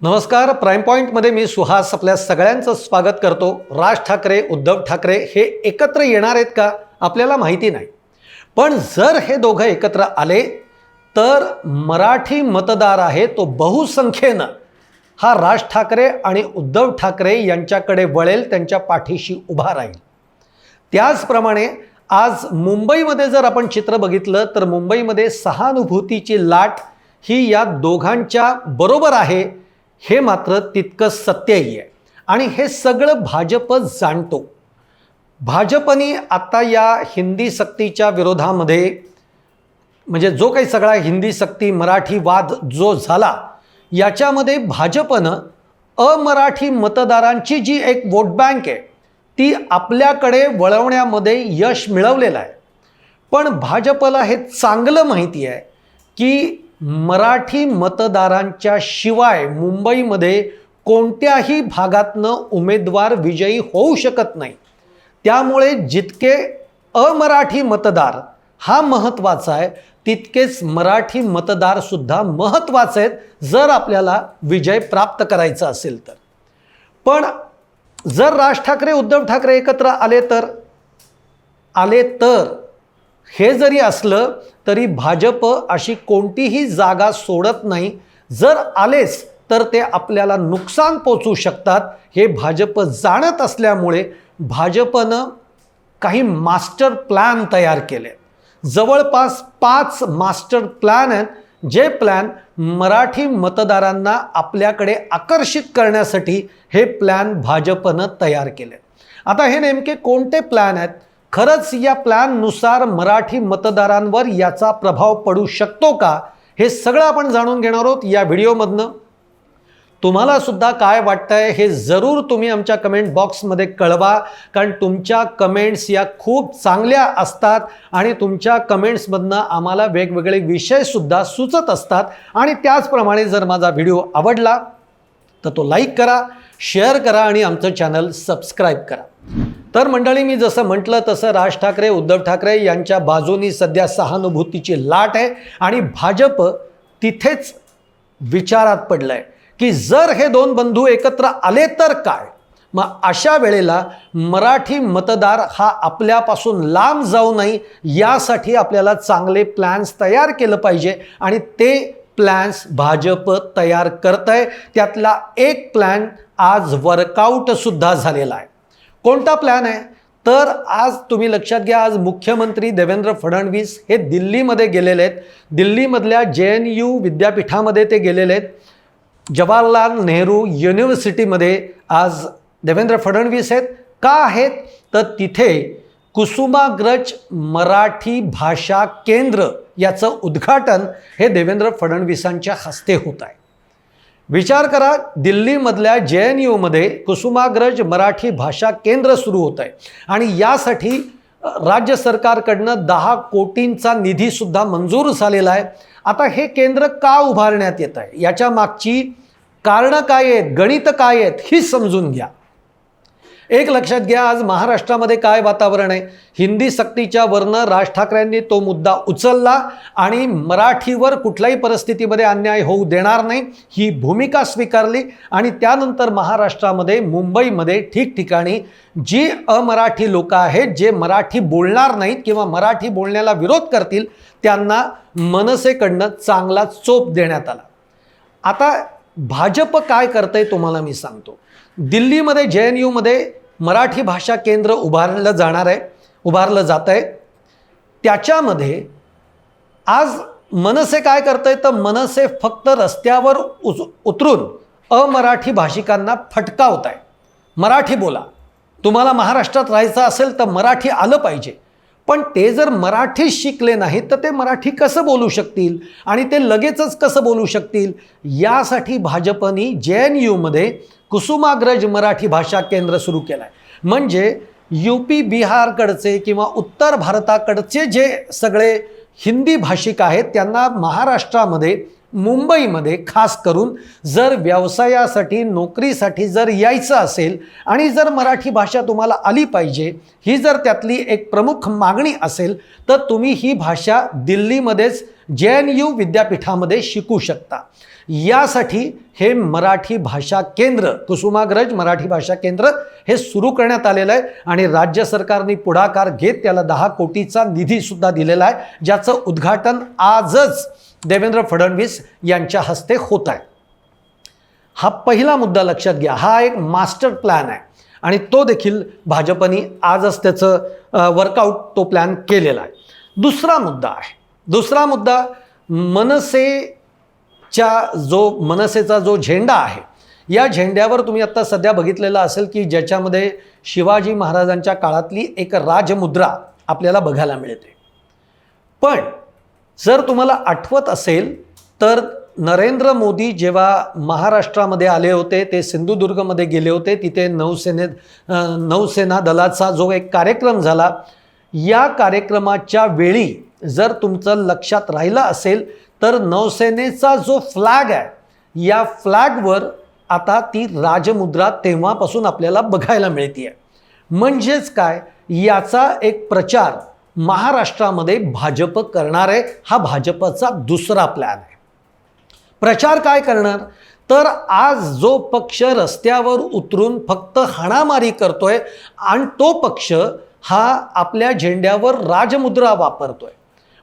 नमस्कार प्राईम पॉईंटमध्ये मी सुहास आपल्या सगळ्यांचं स्वागत करतो. राज ठाकरे उद्धव ठाकरे हे एकत्र येणार आहेत का? आपल्याला माहिती नाही. पण जर हे दोघं एकत्र आले तर मराठी मतदार आहे तो बहुसंख्येनं. हा राज ठाकरे आणि उद्धव ठाकरे यांच्याकडे वळेल त्यांच्या पाठीशी उभा राहील. त्याचप्रमाणे आज मुंबईमध्ये जर आपण चित्र बघितलं तर मुंबईमध्ये सहानुभूतीची लाट ही या दोघांच्या बरोबर आहे. हे मात्र तितकं सत्यही आहे. आणि हे सगळं भाजप जाणतो. भाजपने आता या हिंदी सक्तीच्या विरोधामध्ये म्हणजे जो काही सगळा हिंदी सक्ती मराठी वाद जो झाला याच्यामध्ये भाजपनं अमराठी मतदारांची जी एक वोट बँक आहे ती आपल्याकडे वळवण्यामध्ये यश मिळवलेलं आहे. पण भाजपला हे चांगलं माहिती आहे की मराठी मतदारांच्या शिवाय मुंबईमध्ये कोणत्याही भागातनं उमेदवार विजयी होऊ शकत नाही. त्यामुळे जितके अमराठी मतदार हा महत्त्वाचा आहे तितकेच मराठी मतदारसुद्धा महत्त्वाचे आहेत जर आपल्याला विजय प्राप्त करायचा असेल तर. पण जर राज ठाकरे उद्धव ठाकरे एकत्र आले तर आले तर हे जरी असलं तरी भाजप अशी कोणतीही जागा सोडत नाही. जर आलेच तर ते आपल्याला नुकसान पोचू शकतात. हे भाजप जाणत असल्यामुळे भाजपनं काही मास्टर प्लॅन तयार केले. जवळपास पाच मास्टर प्लॅन आहेत जे प्लॅन मराठी मतदारांना आपल्याकडे आकर्षित करण्यासाठी हे प्लॅन भाजपनं तयार केले. आता हे नेमके कोणते प्लॅन आहेत? खरंच या प्लॅननुसार मराठी मतदारांवर याचा प्रभाव पडू शकतो का? हे सगळं आपण जाणून घेणार आहोत या व्हिडिओमधनं. तुम्हाला सुद्धा काय वाटतंय हे जरूर तुम्ही आमच्या कमेंट बॉक्समध्ये कळवा कारण तुमच्या कमेंट्स या खूप चांगल्या असतात आणि तुमच्या कमेंट्समधनं आम्हाला वेगवेगळे विषयसुद्धा सुचत असतात. आणि त्याचप्रमाणे जर माझा व्हिडिओ आवडला तर तो लाईक करा शेअर करा आणि आमचं चॅनल सबस्क्राईब करा. तर मंडळी मी जसं म्हटलं तसं राज ठाकरे उद्धव ठाकरे यांच्या बाजूनी सध्या सहानुभूतीची लाट आहे आणि भाजप तिथेच विचारात पडलं आहे की जर हे दोन बंधू एकत्र आले तर काय? मग अशा वेळेला मराठी मतदार हा आपल्यापासून लांब जाऊ नये यासाठी आपल्याला चांगले प्लॅन्स तयार केलं पाहिजे आणि ते प्लॅन्स भाजप तयार करत आहे त्यातला एक प्लॅन आज वर्कआउटसुद्धा झालेला आहे. कोणता प्लॅन आहे? तर आज तुम्ही लक्षात घ्या आज मुख्यमंत्री देवेंद्र फडणवीस हे दिल्लीमध्ये गेलेले आहेत. दिल्लीमधल्या जे एन यू विद्यापीठामध्ये ते गेलेले आहेत. जवाहरलाल नेहरू युनिव्हर्सिटीमध्ये आज देवेंद्र फडणवीस आहेत. का आहेत? तर तिथे कुसुमाग्रज मराठी भाषा केंद्र याचं उद्घाटन हे देवेंद्र फडणवीसांच्या हस्ते होत आहे. विचार करा दिल्लीमधल्या जे एन यूमध्ये कुसुमाग्रज मराठी भाषा केंद्र सुरू होत आहे. आणि यासाठी राज्य सरकारकडनं दहा कोटींचा निधीसुद्धा मंजूर झालेला आहे. आता हे केंद्र का उभारण्यात येत आहे? याच्या मागची कारणं काय आहेत? गणित काय आहेत? ही समजून घ्या. एक लक्षात घ्या आज महाराष्ट्रामध्ये काय वातावरण आहे? हिंदी सक्तीच्या वरनं राज ठाकरेंनी तो मुद्दा उचलला आणि मराठीवर कुठल्याही परिस्थितीमध्ये अन्याय होऊ देणार नाही ही भूमिका स्वीकारली आणि त्यानंतर महाराष्ट्रामध्ये मुंबईमध्ये ठिकठिकाणी जी अमराठी लोकं आहेत जे मराठी बोलणार नाहीत किंवा मराठी बोलण्याला विरोध करतील त्यांना मनसेकडनं चांगला चोप देण्यात आला. आता भाजप काय करतंय तुम्हाला मी सांगतो. दिल्लीमध्ये जे एन यूमध्ये मराठी भाषा केंद्र उभारलं जाणार आहे उभारलं जात आहे. त्याच्यामध्ये आज मनसे काय करतंय? तर मनसे फक्त रस्त्यावर उच उतरून अमराठी भाषिकांना फटकावत आहे मराठी बोला. तुम्हाला महाराष्ट्रात राहायचं असेल तर मराठी आलं पाहिजे. पण ते जर मराठी शिकले नाहीत तर ते मराठी कसं बोलू शकतील? आणि ते लगेचच कसं बोलू शकतील? यासाठी भाजपनी जे एन यूमध्ये कुसुमाग्रज मराठी भाषा केंद्र सुरू केलं आहे म्हणजे यू पी बिहारकडचे किंवा उत्तर भारताकडचे जे सगळे हिंदी भाषिक आहेत त्यांना महाराष्ट्रामध्ये मुंबईमध्ये खास करून जर व्यवसायासाठी नोकरीसाठी जर यायचं असेल आणि जर मराठी भाषा तुम्हाला आली पाहिजे ही जर त्यातली एक प्रमुख मागणी असेल तर तुम्ही ही भाषा दिल्लीमध्येच जे एन यू विद्यापीठामध्ये शिकू शकता. यासाठी हे मराठी भाषा केंद्र कुसुमाग्रज मराठी भाषा केंद्र हे सुरू करण्यात आलेलं आहे आणि राज्य सरकारने पुढाकार घेत त्याला दहा कोटीचा निधीसुद्धा दिलेला आहे ज्याचं उद्घाटन आजच देवेंद्र फडणवीस यांच्या हस्ते होत आहे. हा पहिला मुद्दा लक्षात घ्या. हा एक मास्टर प्लॅन आहे. आणि तो देखील भाजपने आजच त्याचं वर्कआउट तो प्लॅन केलेला आहे. दुसरा मुद्दा आहे. दुसरा मुद्दा मनसेच्या जो मनसेचा जो झेंडा आहे या झेंड्यावर तुम्ही आत्ता सध्या बघितलेला असेल की ज्याच्यामध्ये शिवाजी महाराजांच्या काळातली एक राजमुद्रा आपल्याला बघायला मिळते. पण जर तुम्हाला आठवत असेल तर नरेंद्र मोदी जेव्हा महाराष्ट्रामध्ये आले होते ते सिंधुदुर्गमध्ये गेले होते तिथे नौसेने नौसेना दलाचा जो एक कार्यक्रम झाला या कार्यक्रमाच्या वेळी जर तुमचं लक्षात राहिलं असेल तर नौसेनेचा जो फ्लॅग आहे या फ्लॅगवर आता ती राजमुद्रा तेव्हापासून आपल्याला बघायला मिळते आहे म्हणजेच काय? याचा एक प्रचार महाराष्ट्रामध्ये भाजप करणार आहे हा भाजपचा दुसरा प्लॅन आहे. प्रचार काय करणार? तर आज जो पक्ष रस्त्यावर उतरून फक्त हाणामारी करतोय आणि तो पक्ष हा आपल्या झेंड्यावर राजमुद्रा वापरतोय.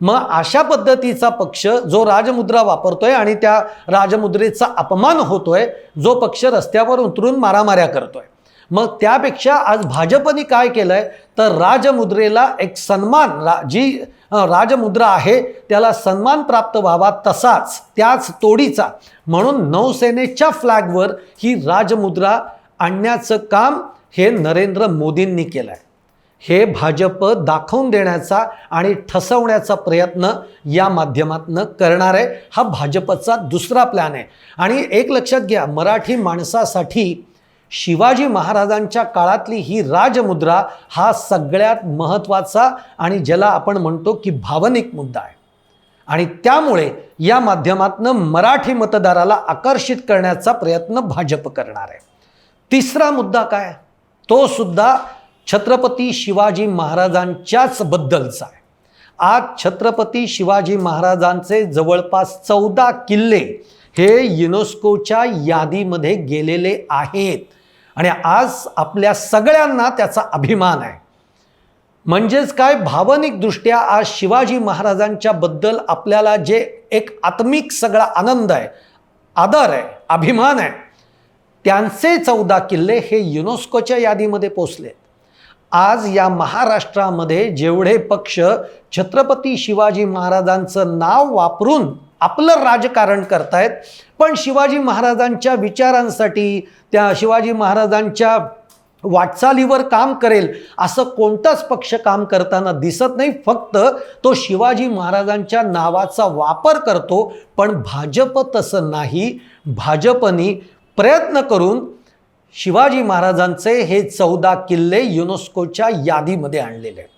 मग अशा पद्धतीचा पक्ष जो राजमुद्रा वापरतोय आणि त्या राजमुद्रेचा अपमान होतोय जो पक्ष रस्त्यावर उतरून मारामाऱ्या करतोय. मग त्यापेक्षा आज भाजपने काय केलं आहे तर राजमुद्रेला एक सन्मान रा जी राजमुद्रा आहे त्याला सन्मान प्राप्त व्हावा तसाच त्याच तोडीचा. म्हणून नौसेनेच्या फ्लॅगवर ही राजमुद्रा आणण्याचं काम हे नरेंद्र मोदींनी केलं आहे हे भाजप दाखवून देण्याचा आणि ठसवण्याचा प्रयत्न या माध्यमातनं करणार आहे. हा भाजपचा दुसरा प्लॅन आहे. आणि एक लक्षात घ्या मराठी माणसासाठी शिवाजी महाराजांच्या काळातली ही राजमुद्रा हा सगळ्यात महत्त्वाचा आणि ज्याला आपण म्हणतो की भावनिक मुद्दा आहे. आणि त्यामुळे या माध्यमातनं मराठी मतदाराला आकर्षित करण्याचा प्रयत्न भाजप करणार आहे. तिसरा मुद्दा काय? तो सुद्धा छत्रपती शिवाजी महाराजांच्याच बद्दलचा आहे. आज छत्रपती शिवाजी महाराजांचे जवळपास चौदा किल्ले हे युनेस्कोच्या यादीमध्ये गेलेले आहेत. आणि आज आपल्या सगळ्यांना त्याचा अभिमान आहे. म्हणजेच काय? भावनिकदृष्ट्या आज शिवाजी महाराजांच्या बद्दल आपल्याला जे एक आत्मिक सगळा आनंद आहे आदर आहे अभिमान आहे त्यांचे चौदा किल्ले हे युनेस्कोच्या यादीमध्ये पोचले. आज या महाराष्ट्रामध्ये जेवढे पक्ष छत्रपती शिवाजी महाराजांचं नाव वापरून आपलं राजकारण करतायत. पण शिवाजी महाराजांच्या विचारांसाठी त्या शिवाजी महाराजांच्या वाटचालीवर काम करेल असं कोणताच पक्ष काम करताना दिसत नाही. फक्त तो शिवाजी महाराजांच्या नावाचा वापर करतो पण भाजप तसं नाही. भाजपनी प्रयत्न करून शिवाजी महाराजांचे हे चौदा किल्ले युनेस्कोच्या यादीमध्ये आणलेले आहेत.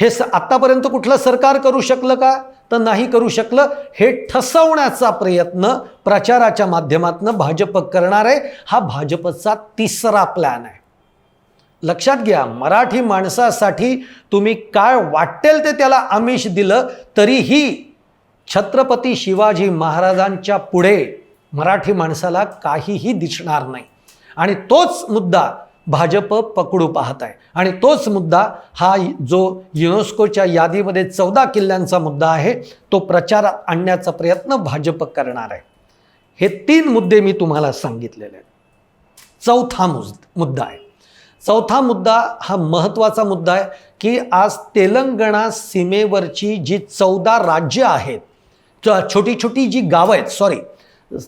हे स आत्तापर्यंत कुठलं सरकार करू शकलं का? तर नाही करू शकलं. हे ठसवण्याचा प्रयत्न प्रचाराच्या माध्यमातून भाजप करणार आहे. हा भाजपचा तिसरा प्लॅन आहे. लक्षात घ्या मराठी माणसासाठी तुम्ही काय वाटेल ते त्याला आमिष दिलं तरीही छत्रपती शिवाजी महाराजांच्या पुढे मराठी माणसाला काहीही दिसणार नाही. आणि तोच मुद्दा भाजप पकडू पाहत आहे. आणि तोच मुद्दा हा जो युनेस्कोच्या यादीमध्ये चौदा किल्ल्यांचा मुद्दा आहे तो प्रचारात आणण्याचा प्रयत्न भाजप करणार आहे. हे तीन मुद्दे मी तुम्हाला सांगितलेले आहेत. चौथा मुज मुद्दा आहे. चौथा मुद्दा हा महत्त्वाचा मुद्दा आहे की आज तेलंगणा सीमेवरची जी चौदा राज्य आहेत छोटी छोटी जी गावं आहेत सॉरी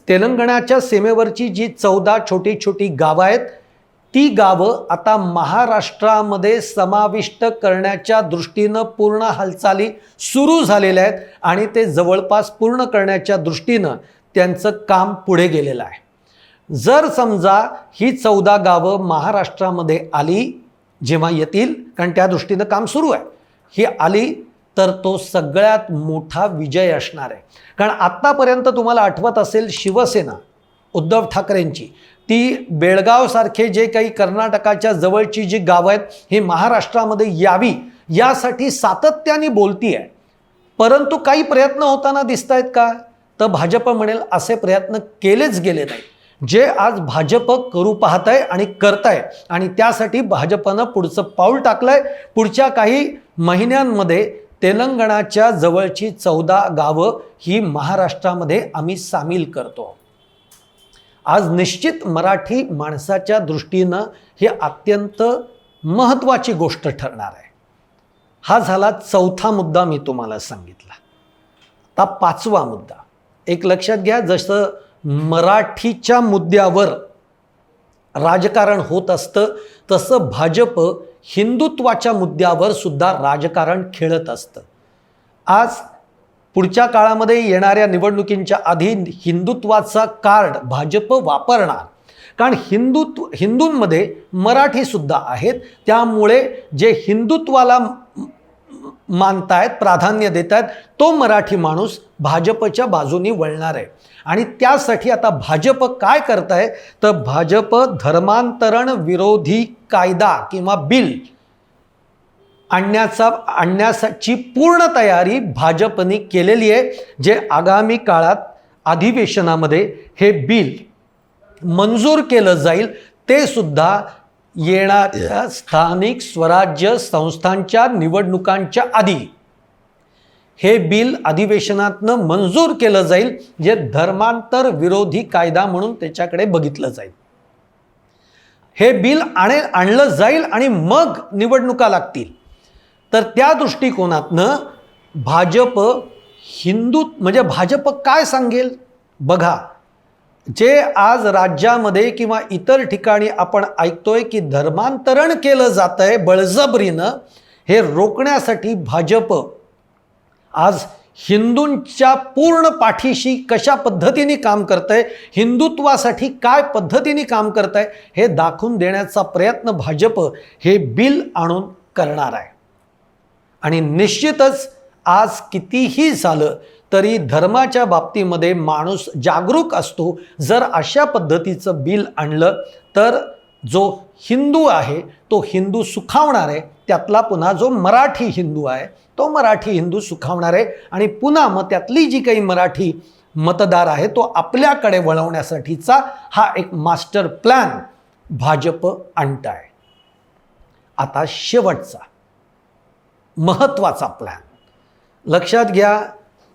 तेलंगणाच्या सीमेवरची जी चौदा छोटी छोटी गावं आहेत ती गावं आता महाराष्ट्रामध्ये समाविष्ट करण्याच्या दृष्टीनं पूर्ण हालचाली सुरू झालेल्या आहेत आणि ते जवळपास पूर्ण करण्याच्या दृष्टीनं त्यांचं काम पुढे गेलेलं आहे. जर समजा ही चौदा गावं महाराष्ट्रामध्ये आली जेव्हा येतील कारण त्या दृष्टीनं काम सुरू आहे. ही आली तर तो सगळ्यात मोठा विजय असणार आहे. कारण आत्तापर्यंत तुम्हाला आठवत असेल शिवसेना उद्धव ठाकरेंची. ती बेळगावसारखे जे काही कर्नाटकाच्या जवळची जी गावं आहेत ही महाराष्ट्रामध्ये यावी यासाठी सातत्याने बोलती आहे परंतु काही प्रयत्न होताना दिसत आहेत का? तर भाजप म्हणेल असे प्रयत्न केलेच गेले नाही जे आज भाजप करू पाहत आहे आणि करत आहे आणि त्यासाठी भाजपनं पुढचं पाऊल टाकलं आहे पुढच्या काही महिन्यांमध्ये तेलंगणाच्या जवळची चौदा गावं ही महाराष्ट्रामध्ये आम्ही सामील करतो. आज निश्चित मराठी माणसाच्या दृष्टीनं ही अत्यंत महत्त्वाची गोष्ट ठरणार आहे. हा झाला चौथा मुद्दा मी तुम्हाला सांगितला. आता पाचवा मुद्दा. एक लक्षात घ्या जसं मराठीच्या मुद्द्यावर राजकारण होत असतं तसं भाजप हिंदुत्वाच्या मुद्द्यावर सुद्धा राजकारण खेळत असतं. आज पुढच्या काळामध्ये येणाऱ्या निवडणुकींच्या आधी हिंदुत्वाचा कार्ड भाजप वापरणार. कारण हिंदुत्व हिंदूंमध्ये मराठीसुद्धा आहेत. त्यामुळे जे हिंदुत्वाला मानतायत प्राधान्य देत आहेत तो मराठी माणूस भाजपच्या बाजूनी वळणार आहे. आणि त्यासाठी आता भाजप काय करत आहे तर भाजप धर्मांतरण विरोधी कायदा किंवा बिल आणण्याचा आणण्याची पूर्ण तयारी भाजपने केलेली आहे जे आगामी काळात अधिवेशनामध्ये हे बिल मंजूर केलं जाईल ते सुद्धा येणाऱ्या स्थानिक स्वराज्य संस्थांच्या निवडणुकांच्या आधी. हे बिल अधिवेशनातनं मंजूर केलं जाईल जे धर्मांतर विरोधी कायदा म्हणून त्याच्याकडे बघितलं जाईल. हे बिल आणे आणलं जाईल आणि मग निवडणुका लागतील. तर त्या दृष्टिकोनातनं भाजप हिंदू म्हणजे भाजप काय सांगेल? बघा जे आज राज्यामध्ये किंवा इतर ठिकाणी आपण ऐकतोय की धर्मांतरण केलं जात आहे बळजबरीनं हे रोखण्यासाठी भाजप आज हिंदूंच्या पूर्ण पाठीशी कशा पद्धतीने काम करत आहे हिंदुत्वासाठी काय पद्धतीने काम करत आहे हे दाखवून देण्याचा प्रयत्न भाजप हे बिल आणून करणार आहे. आणि निश्चितच आज कितीही झालं तरी धर्माच्या बाबतीमध्ये माणूस जागरूक असतो. जर अशा पद्धतीचं बिल आणलं तर जो हिंदू आहे तो हिंदू सुखावणार आहे. त्यातला पुन्हा जो मराठी हिंदू आहे तो मराठी हिंदू सुखावणार आहे. आणि पुन्हा मग त्यातली जी काही मराठी मतदार आहे तो आपल्याकडे वळवण्यासाठीचा हा एक मास्टर प्लॅन भाजप आणताय. आहे आता शेवटचा. महत्त्वाचा प्लॅन लक्षात घ्या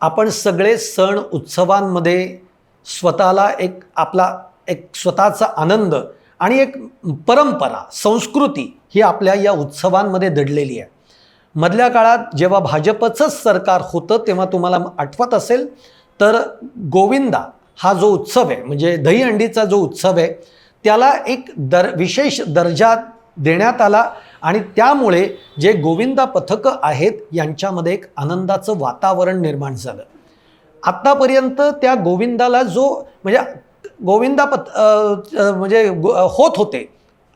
आपण सगळे सण उत्सवांमध्ये स्वतःला एक आपला एक स्वतःचा आनंद आणि एक परंपरा संस्कृती ही आपल्या या उत्सवांमध्ये दडलेली आहे. मधल्या काळात जेव्हा भाजपचंच सरकार होतं तेव्हा तुम्हाला आठवत असेल तर गोविंदा हा जो उत्सव आहे म्हणजे दहीहंडीचा जो उत्सव आहे त्याला एक दर विशेष दर्जा देण्यात आला आणि त्यामुळे जे गोविंदा पथकं आहेत यांच्यामध्ये एक आनंदाचं वातावरण निर्माण झालं. आत्तापर्यंत त्या गोविंदाला जो म्हणजे गोविंदा पथ म्हणजे होत होते.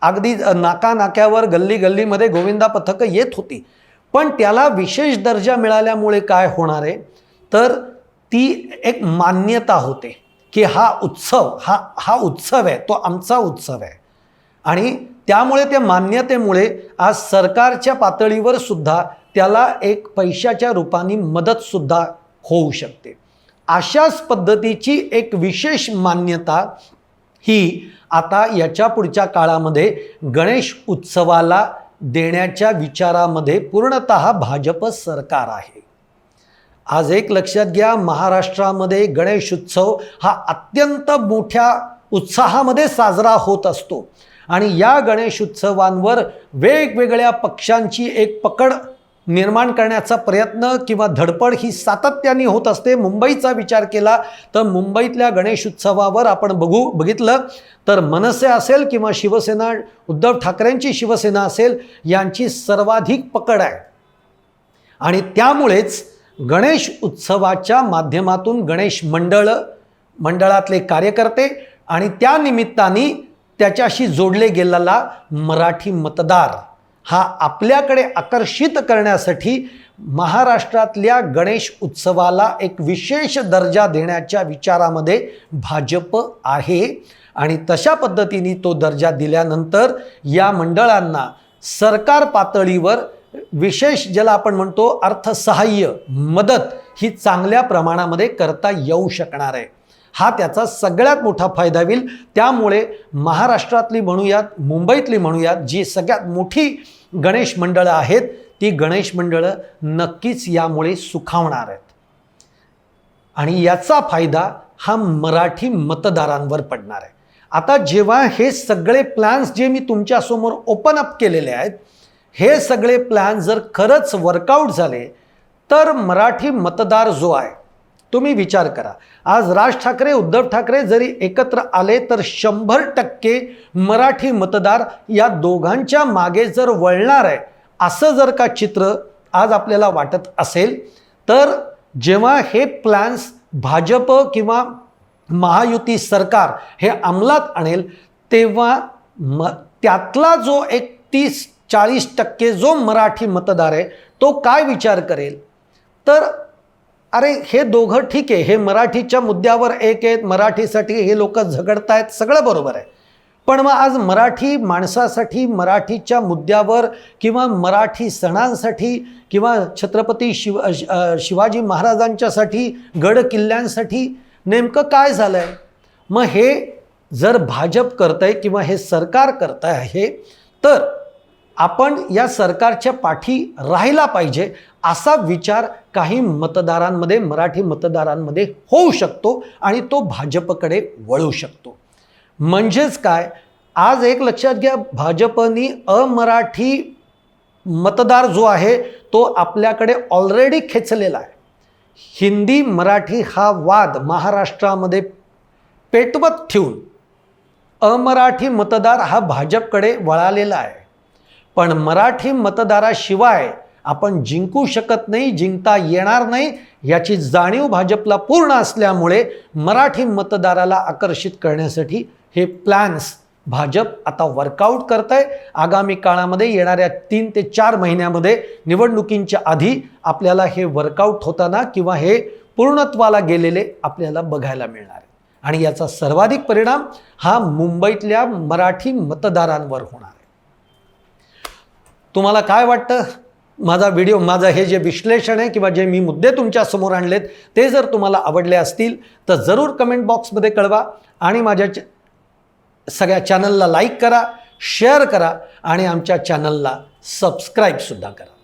अगदी नाका नाक्यावर गल्ली गल्लीमध्ये गोविंदा पथकं येत होती. पण त्याला विशेष दर्जा मिळाल्यामुळे काय होणार आहे? तर ती एक मान्यता होते की हा उत्सव हा हा उत्सव आहे तो आमचा उत्सव आहे. आणि त्यामुळे त्या मान्यतेमुळे आज सरकारच्या पातळीवर सुद्धा त्याला एक पैशाच्या रूपाने मदतसुद्धा होऊ शकते. अशाच पद्धतीची एक विशेष मान्यता ही आता याच्या पुढच्या काळामध्ये गणेश उत्सवाला देण्याच्या विचारामध्ये पूर्णत भाजप सरकार आहे. आज एक लक्षात घ्या महाराष्ट्रामध्ये गणेश उत्सव हा अत्यंत मोठ्या उत्साहामध्ये साजरा होत असतो. आणि या गणेश उत्सवांवर वेगवेगळ्या पक्षांची एक पकड निर्माण करण्याचा प्रयत्न किंवा धडपड ही सातत्याने होत असते. मुंबईचा विचार केला तर मुंबईतल्या गणेश उत्सवावर आपण बघू बघितलं तर मनसे असेल किंवा शिवसेना उद्धव ठाकरेंची शिवसेना असेल यांची सर्वाधिक पकड आहे. आणि त्यामुळेच गणेश उत्सवाच्या माध्यमातून गणेश मंडळ मंडळातले कार्यकर्ते आणि त्या निमित्ताने त्याच्याशी जोडले गेलेला मराठी मतदार हा आपल्याकडे आकर्षित करण्यासाठी महाराष्ट्रातल्या गणेश उत्सवाला एक विशेष दर्जा देण्याच्या विचारामध्ये भाजप आहे. आणि तशा पद्धतीने तो दर्जा दिल्यानंतर या मंडळांना सरकार पातळीवर विशेष ज्याला आपण म्हणतो अर्थसहाय्य मदत ही चांगल्या प्रमाणामध्ये करता येऊ शकणार आहे. हा त्याचा सगळ्यात मोठा फायदा होईल. त्यामुळे महाराष्ट्रातली म्हणूयात मुंबईतली म्हणूयात जी सगळ्यात मोठी गणेश मंडळं आहेत ती गणेश मंडळं नक्कीच यामुळे सुखावणार आहेत. आणि याचा फायदा हा मराठी मतदारांवर पडणार आहे. आता जेव्हा हे सगळे प्लॅन्स जे मी तुमच्यासमोर ओपन अप केलेले आहेत हे सगळे प्लॅन जर खरंच वर्कआउट झाले तर मराठी मतदार जो आहे तुम्ही विचार करा. आज राज ठाकरे उद्धव ठाकरे जरी एकत्र आले तर शंभर टक्के मराठी मतदार या दोघांच्या मागे जर वळणार आहे असं जर का चित्र आज आपल्याला वाटत असेल तर जेव्हा हे प्लॅन्स भाजप किंवा महायुती सरकार हे अंमलात आणेल तेव्हा म त्यातला जो एक तीस चाळीस टक्के जो मराठी मतदार आहे तो काय विचार करेल? तर अरे हे दोघं ठीक आहे. हे मराठीच्या मुद्द्यावर एक आहेत. मराठीसाठी हे लोक झगडतायत. सगळं बरोबर आहे. पण मग आज मराठी माणसासाठी मराठीच्या मुद्द्यावर किंवा मराठी सणांसाठी किंवा छत्रपती शिव शिवाजी महाराजांच्यासाठी गड किल्ल्यांसाठी नेमकं काय झालं आहे मग हे जर भाजप करतंय किंवा हे सरकार करत आहे तर आपण या सरकारच्या पाठी राहायला पाहिजे असा विचार काही मतदारांमध्ये मराठी मतदारांमध्ये होऊ शकतो आणि तो भाजपकडे वळू शकतो. म्हणजेच काय? आज एक लक्षात घ्या भाजपनी अमराठी मतदार जो आहे तो आपल्याकडे ऑलरेडी खेचलेला आहे. हिंदी मराठी हा वाद महाराष्ट्रामध्ये पेटवत ठेवून अमराठी मतदार हा भाजपकडे वळालेला आहे. पण मराठी मतदाराशिवाय आपण जिंकू शकत नाही जिंकता येणार नाही याची जाणीव भाजपला पूर्ण असल्यामुळे मराठी मतदाराला आकर्षित करण्यासाठी हे प्लॅन्स भाजप आता वर्कआउट करत आहे आगामी काळामध्ये येणाऱ्या तीन ते चार महिन्यामध्ये निवडणुकींच्या आधी आपल्याला हे वर्कआउट होताना किंवा हे पूर्णत्वाला गेलेले आपल्याला बघायला मिळणार आहे. आणि याचा सर्वाधिक परिणाम हा मुंबईतल्या मराठी मतदारांवर होणार. तुम्हाला काय वाटतं? माझा व्हिडिओ माझं हे जे विश्लेषण आहे किंवा जे मी मुद्दे तुमच्यासमोर आणलेत ते जर तुम्हाला आवडले असतील तर जरूर कमेंट बॉक्समध्ये कळवा आणि माझ्या च- सगळ्या चॅनलला लाईक करा शेअर करा आणि आमच्या चॅनलला सबस्क्राईबसुद्धा करा.